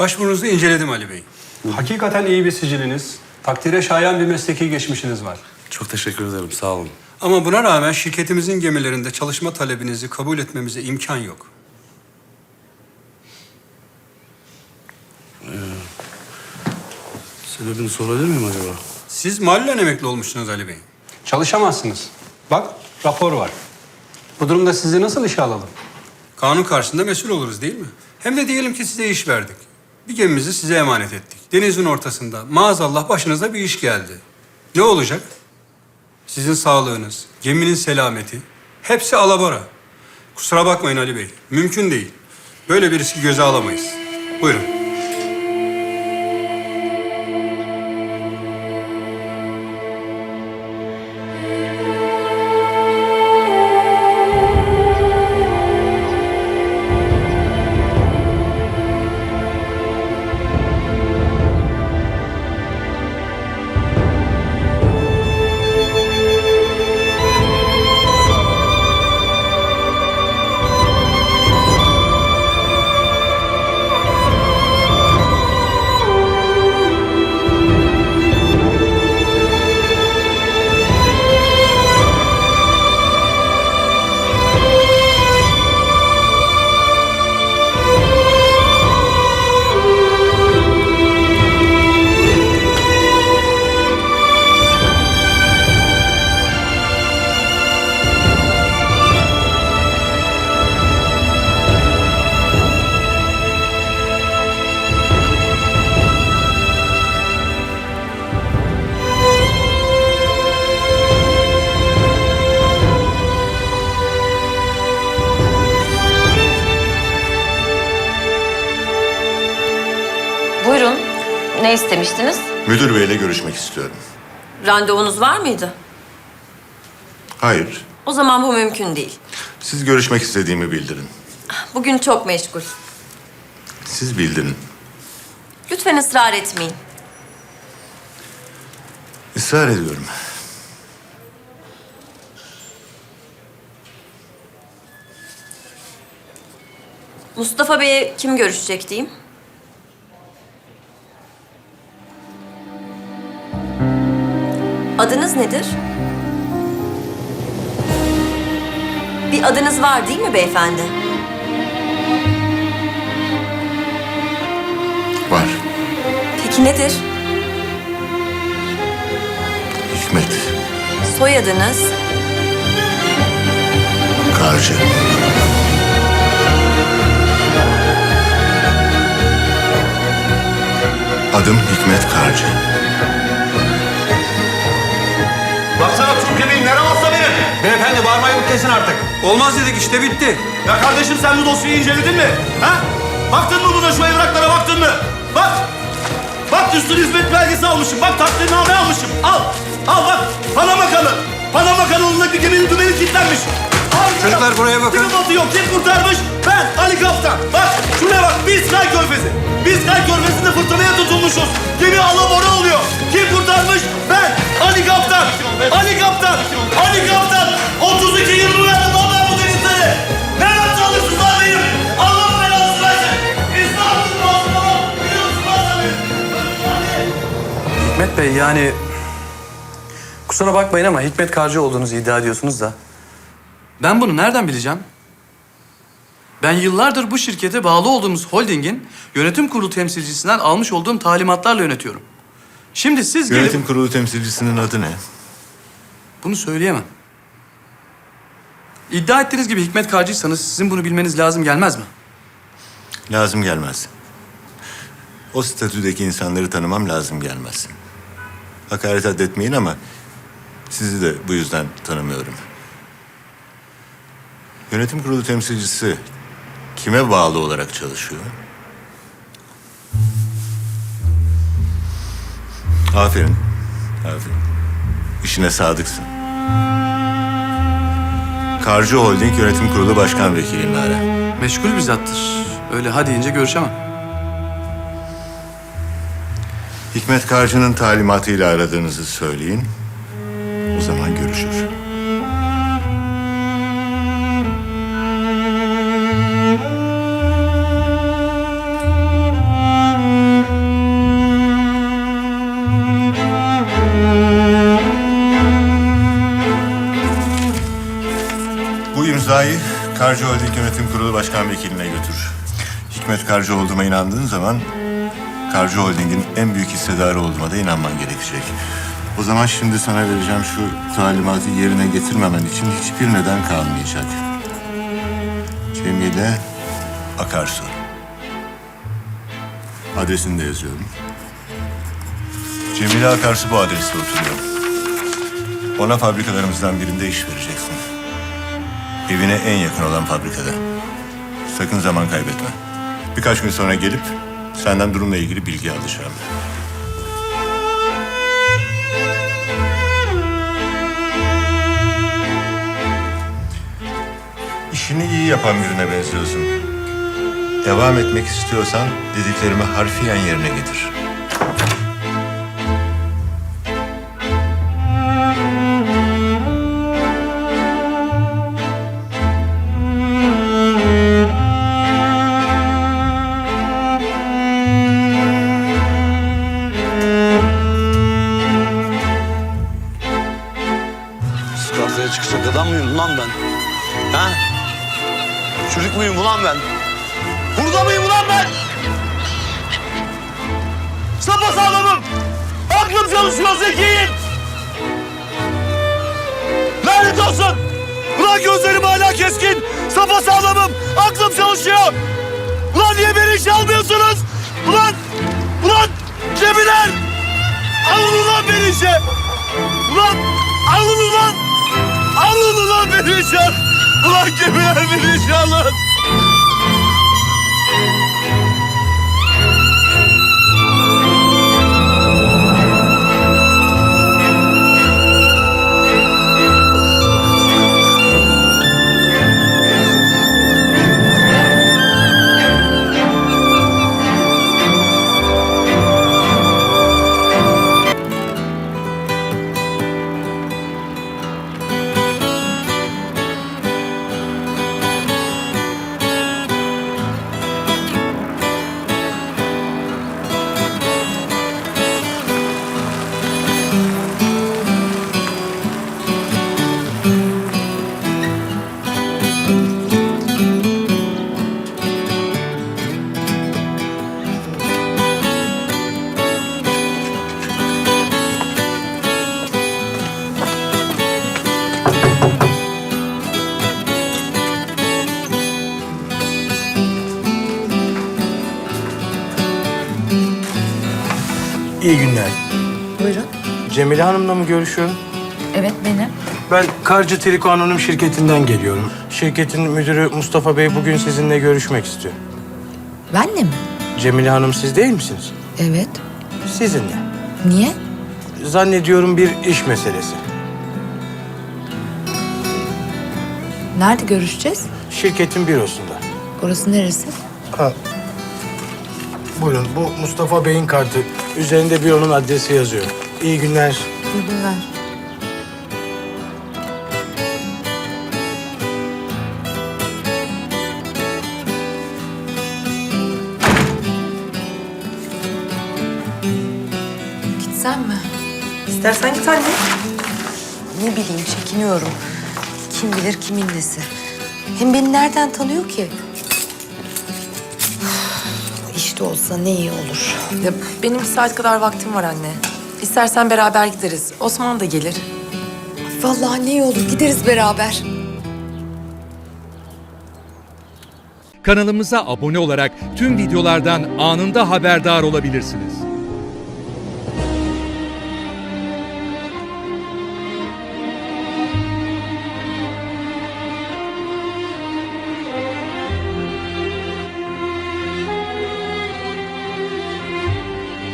Başvurunuzu inceledim Ali Bey. Hakikaten iyi bir siciliniz, takdire şayan bir mesleki geçmişiniz var. Çok teşekkür ederim. Sağ olun. Ama buna rağmen şirketimizin gemilerinde çalışma talebinizi kabul etmemize imkan yok. Sebebini sorabilir miyim acaba? Siz mahallen emekli olmuşsunuz Ali Bey. Çalışamazsınız. Bak rapor var. Bu durumda sizi nasıl işe alalım? Kanun karşısında mesul oluruz değil mi? Hem de diyelim ki size iş verdik. Bir gemimizi size emanet ettik. Denizin ortasında maazallah başınıza bir iş geldi. Ne olacak? Sizin sağlığınız, geminin selameti hepsi alabora. Kusura bakmayın Ali Bey. Mümkün değil. Böyle bir riski göze alamayız. Buyurun. Buyurun. Ne istemiştiniz? Müdür beyle görüşmek istiyorum. Randevunuz var mıydı? Hayır. O zaman bu mümkün değil. Siz görüşmek istediğimi bildirin. Bugün çok meşgul. Siz bildirin. Lütfen ısrar etmeyin. Israr ediyorum. Mustafa Bey'e kim görüşecek diyeyim? Nedir? Bir adınız var değil mi beyefendi? Var. Peki nedir? Hikmet. Soyadınız? Karcı. Adım Hikmet Karcı. Kesin artık. Olmaz dedik işte bitti. Ya kardeşim sen bu dosyayı inceledin mi? Ha? Baktın mı buna şu evraklara baktın mı? Bak. Bak üstün hizmet belgesi almışım. Bak takdirname almışım. Al. Al bak. Panama kanalı. Panama kanalındaki geminin dümeni kilitlenmiş. Al. Çocuklar buraya bakın. Kim batıyor? Kim kurtarmış? Ben Ali Kaptan. Bak şuraya bak. Biz Kay Körfezi. Biz Kay Körfezi'nde fırtınaya tutulmuşuz. Hikmet Bey yani... Kusura bakmayın ama Hikmet Karcı olduğunuzu iddia ediyorsunuz da. Ben bunu nereden bileceğim? Ben yıllardır bu şirkete bağlı olduğumuz holdingin yönetim kurulu temsilcisinden almış olduğum talimatlarla yönetiyorum. Şimdi siz gelip... Yönetim kurulu temsilcisinin adı ne? Bunu söyleyemem. İddia ettiğiniz gibi Hikmet Karcıysanız sizin bunu bilmeniz lazım gelmez mi? Lazım gelmez. O statüdeki insanları tanımam lazım gelmez. Hakaret addetmeyin ama sizi de bu yüzden tanımıyorum. Yönetim kurulu temsilcisi kime bağlı olarak çalışıyor? Aferin. Aferin. İşine sadıksın. Karcı Holding Yönetim Kurulu Başkan Vekili Nara. Meşgul bir zattır. Öyle ha deyince görüşemem. Hikmet Karcı'nın talimatıyla aradığınızı söyleyin. O zaman görüşür. Bu imzayı Karcı Holding Yönetim Kurulu Başkan Vekiline götür. Hikmet Karcı olduğuma inandığın zaman Karcı Holding'in en büyük hissedarı olduğuma da inanman gerekecek. O zaman şimdi sana vereceğim şu talimatı yerine getirmemen için hiçbir neden kalmayacak. Cemile Akarsu. Adresini de yazıyorum. Cemile Akarsu bu adreste oturuyor. Ona fabrikalarımızdan birinde iş vereceksin. Evine en yakın olan fabrikada. Sakın zaman kaybetme. Birkaç gün sonra gelip senden durumla ilgili bilgi alacağım. İşini iyi yapan birine benziyorsun. Devam etmek istiyorsan dediklerimi harfiyen yerine getir. Çıkacak adam mıyım lan ben? Ha? Çocuk muyum ulan ben? Burada mıyım ulan ben? Sapasağlamım. Aklım çalışıyor zekiyim. Lanet olsun. Ulan gözlerim hala keskin. Sapasağlamım. Aklım çalışıyor. Ulan niye beni işe almıyorsunuz? Ulan, ulan Cemiler. Alın ulan beni işe. Ulan alın ulan. Alın ulan beni işe. Ulan gemiler beni işe alın. İyi günler. Buyurun. Cemile Hanım'la mı görüşüyorum? Evet benim. Ben Karcı Triko Anonim şirketinden geliyorum. Şirketin müdürü Mustafa Bey bugün sizinle görüşmek istiyor. Benle mi? Cemile Hanım siz değil misiniz? Evet. Sizinle. Niye? Zannediyorum bir iş meselesi. Nerede görüşeceğiz? Şirketin bürosunda. Orası neresi? Ha. Buyurun bu Mustafa Bey'in kartı. Üzerinde büronun adresi yazıyor. İyi günler. İyi günler. Gitsem mi? İstersen git anne. Ne bileyim çekiniyorum. Kim bilir kimin nesi. Hem beni nereden tanıyor ki? İşte olsa ne iyi olur. Ya benim bir saat kadar vaktim var anne. İstersen beraber gideriz. Osman da gelir. Vallahi ne iyi olur gideriz beraber. Kanalımıza abone olarak tüm videolardan anında haberdar olabilirsiniz.